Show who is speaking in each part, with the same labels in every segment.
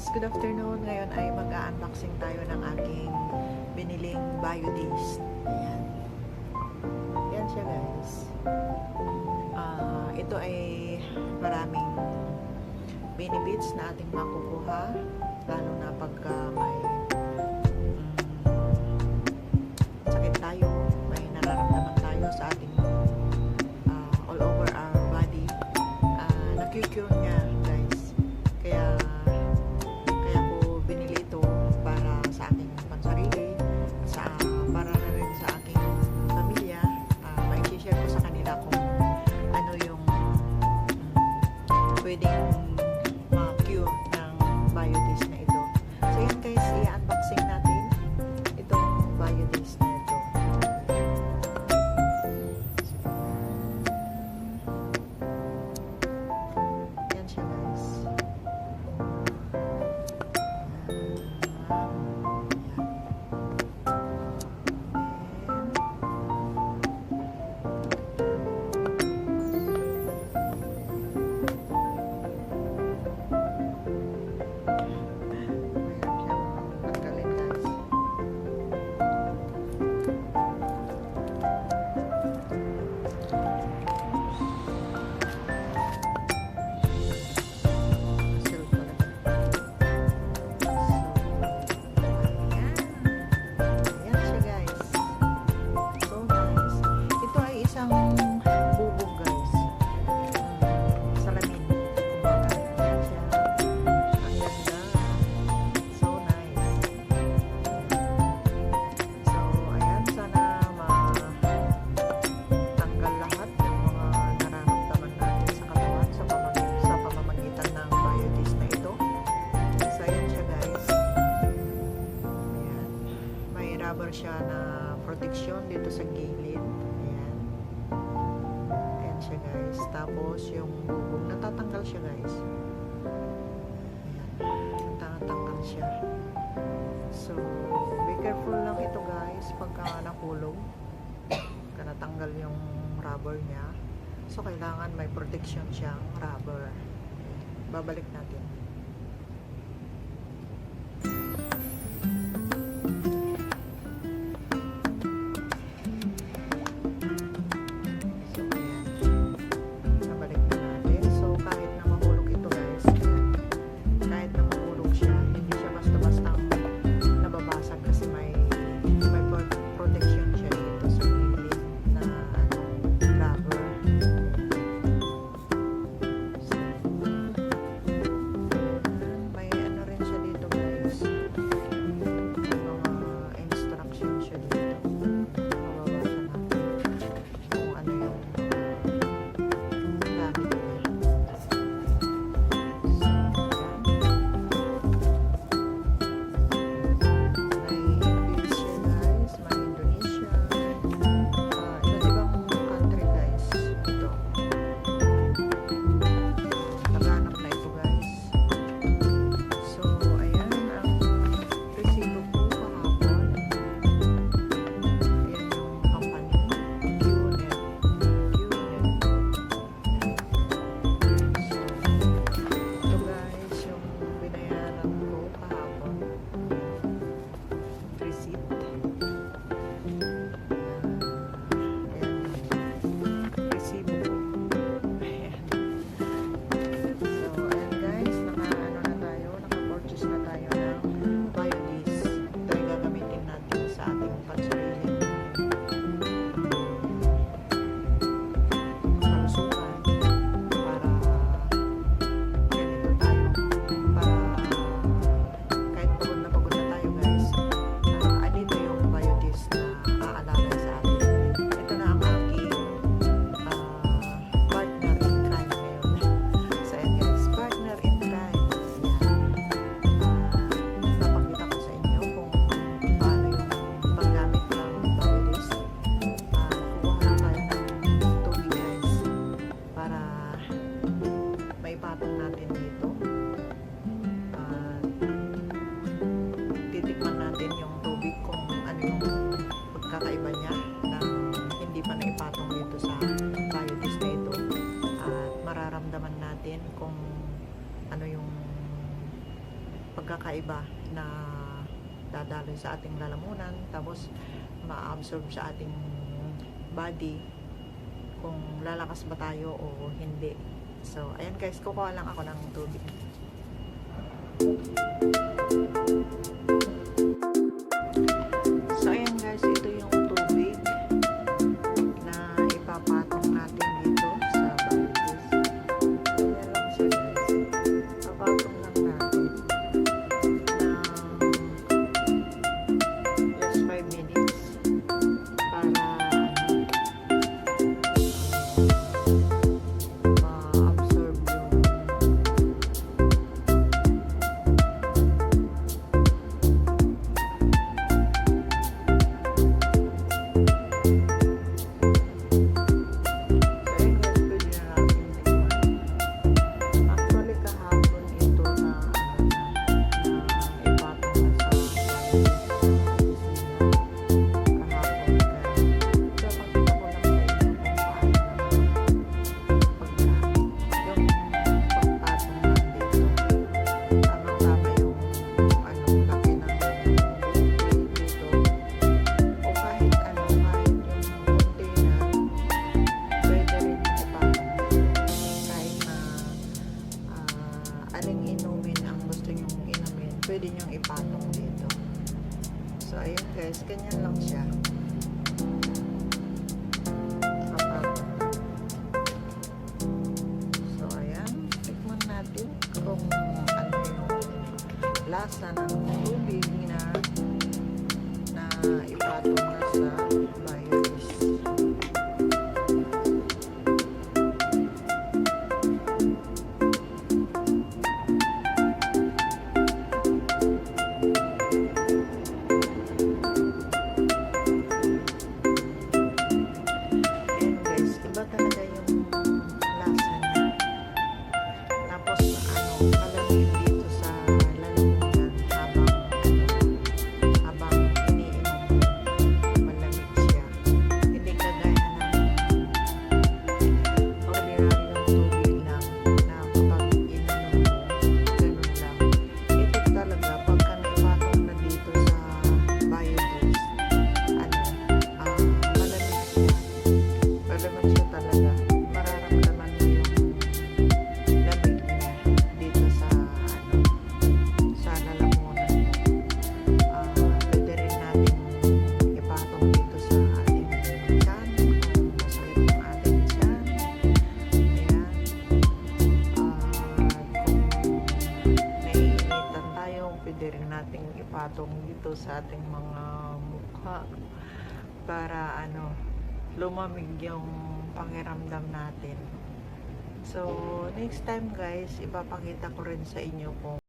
Speaker 1: guys! Good afternoon! Ngayon ay mag-unboxing tayo ng aking biniling Biodays. Ayan. Ayan siya guys. Uh, ito ay maraming benefits na ating makukuha lalo na pagka may protection dito sa gilid. Ayan. Ayan siya guys. Tapos yung bubong, natatanggal siya guys. Ayan. Natatanggal siya. So, be careful lang ito guys pagka nakulong. Pagka natanggal yung rubber niya. So, kailangan may protection siyang rubber. Babalik natin. rin sa ating lalamunan tapos ma-absorb sa ating body kung lalakas ba tayo o hindi so ayan guys kukuha lang ako ng tubig Thank you. ating mga mukha para ano, lumamig yung pangiramdam natin. So, next time guys, ipapakita ko rin sa inyo kung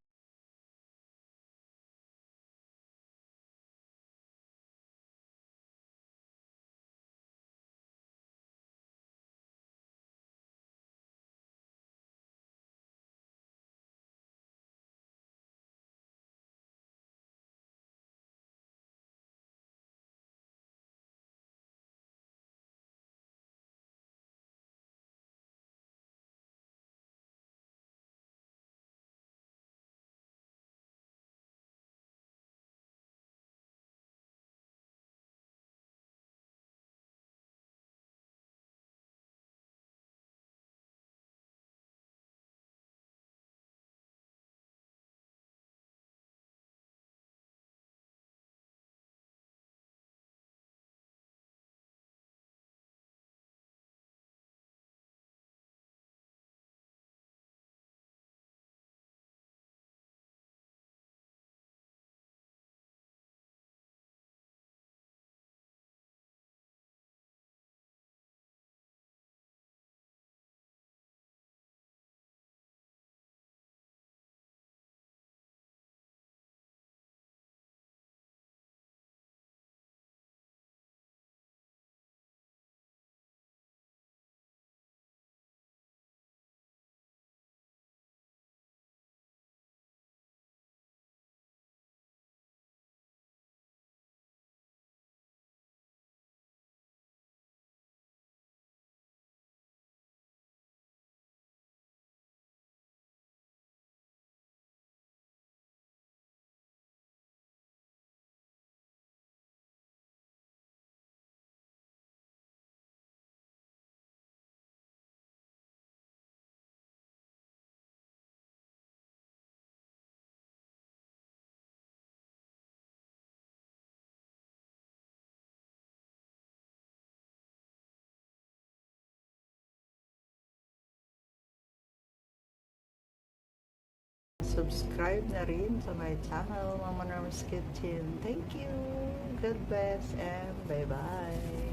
Speaker 1: subscribe na rin sa my channel, Mama Norms Kitchen. Thank you. God bless and bye-bye.